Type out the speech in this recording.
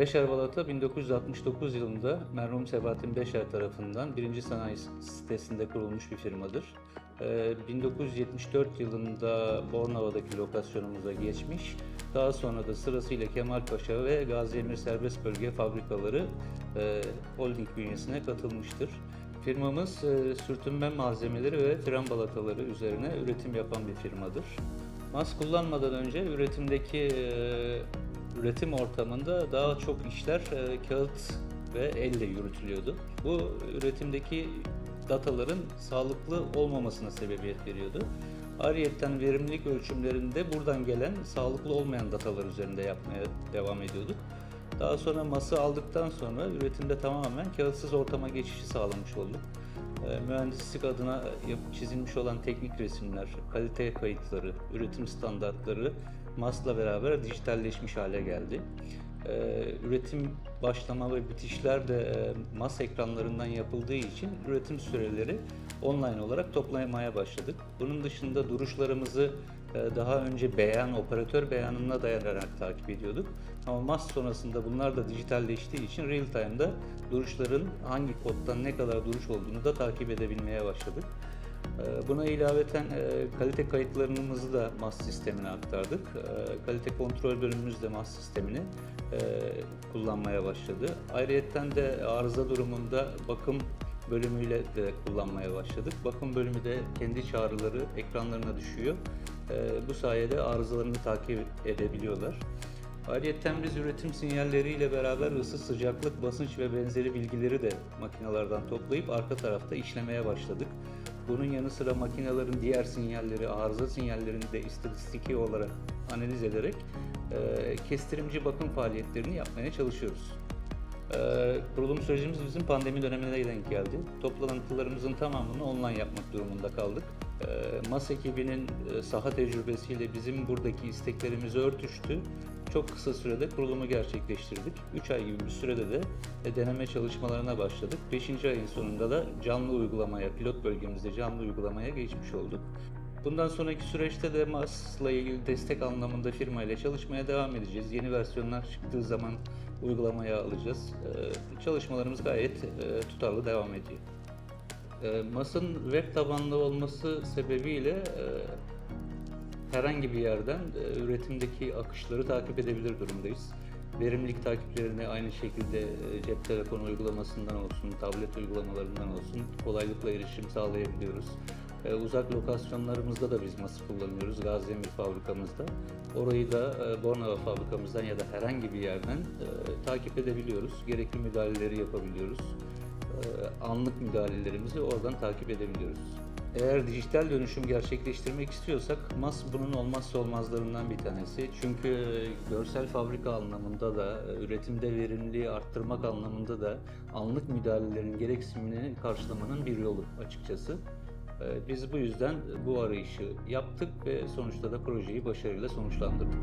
Beşer Balata 1969 yılında merhum Sebahattin Beşer tarafından birinci sanayi sitesinde kurulmuş bir firmadır. Ee, 1974 yılında Bornova'daki lokasyonumuza geçmiş. Daha sonra da sırasıyla Kemalpaşa ve Gazi Emir Serbest Bölge fabrikaları e, holding bünyesine katılmıştır. Firmamız e, sürtünme malzemeleri ve fren balataları üzerine üretim yapan bir firmadır. Mas kullanmadan önce üretimdeki e, üretim ortamında daha çok işler e, kağıt ve elle yürütülüyordu. Bu üretimdeki dataların sağlıklı olmamasına sebebiyet veriyordu. Ayrıyeten verimlilik ölçümlerinde buradan gelen sağlıklı olmayan datalar üzerinde yapmaya devam ediyorduk. Daha sonra ması aldıktan sonra üretimde tamamen kağıtsız ortama geçişi sağlamış olduk. E, Mühendislik adına çizilmiş olan teknik resimler, kalite kayıtları, üretim standartları MAS'la beraber dijitalleşmiş hale geldi. E, Üretim başlama ve bitişler de e, MAS ekranlarından yapıldığı için üretim süreleri online olarak toplamaya başladık. Bunun dışında duruşlarımızı e, daha önce beyan, operatör beyanına dayanarak takip ediyorduk. Ama MAS sonrasında bunlar da dijitalleştiği için real time'da duruşların hangi koddan ne kadar duruş olduğunu da takip edebilmeye başladık. E, Buna ilaveten e, kalite kayıtlarımızı da MAS sistemine aktardık. E, Kalite kontrol bölümümüz de MAS sistemini e, kullanmaya başladı. Ayrıyeten de arıza durumunda bakım bölümüyle de kullanmaya başladık. Bakım bölümü de kendi çağrıları ekranlarına düşüyor. E, Bu sayede arızalarını takip edebiliyorlar. Ayrıyeten biz üretim sinyalleriyle beraber ısı, sıcaklık, basınç ve benzeri bilgileri de makinelerden toplayıp arka tarafta işlemeye başladık. Bunun yanı sıra makinelerin diğer sinyalleri, arıza sinyallerini de istatistiki olarak analiz ederek e, kestirimci bakım faaliyetlerini yapmaya çalışıyoruz. Ee, kurulum sürecimiz bizim pandemi dönemine denk geldi. Toplantılarımızın tamamını online yapmak durumunda kaldık. Ee, MAS ekibinin e, saha tecrübesiyle bizim buradaki isteklerimizi örtüştü. Çok kısa sürede kurulumu gerçekleştirdik. 3 ay gibi bir sürede de e, deneme çalışmalarına başladık. 5. ayın sonunda da canlı uygulamaya, pilot bölgemizde canlı uygulamaya geçmiş olduk. Bundan sonraki süreçte de MAS'la ilgili destek anlamında firmayla çalışmaya devam edeceğiz. Yeni versiyonlar çıktığı zaman uygulamaya alacağız. Ee, Çalışmalarımız gayet e, tutarlı devam ediyor. Ee, MAS'ın web tabanlı olması sebebiyle e, herhangi bir yerden e, üretimdeki akışları takip edebilir durumdayız. Verimlilik takiplerini aynı şekilde e, cep telefonu uygulamasından olsun, tablet uygulamalarından olsun kolaylıkla erişim sağlayabiliyoruz. E, uzak lokasyonlarımızda da biz MAS'ı kullanıyoruz. Gaziemir fabrikamızda. Orayı da e, Bornova fabrikamızdan ya da herhangi bir yerden e, takip edebiliyoruz. Gerekli müdahaleleri yapabiliyoruz. E, anlık müdahalelerimizi oradan takip edebiliyoruz. Eğer dijital dönüşüm gerçekleştirmek istiyorsak MAS bunun olmazsa olmazlarından bir tanesi. Çünkü e, görsel fabrika anlamında da, e, üretimde verimliliği arttırmak anlamında da anlık müdahalelerin gereksinimini karşılamanın bir yolu açıkçası. Biz bu yüzden bu arayışı yaptık ve sonuçta da projeyi başarıyla sonuçlandırdık.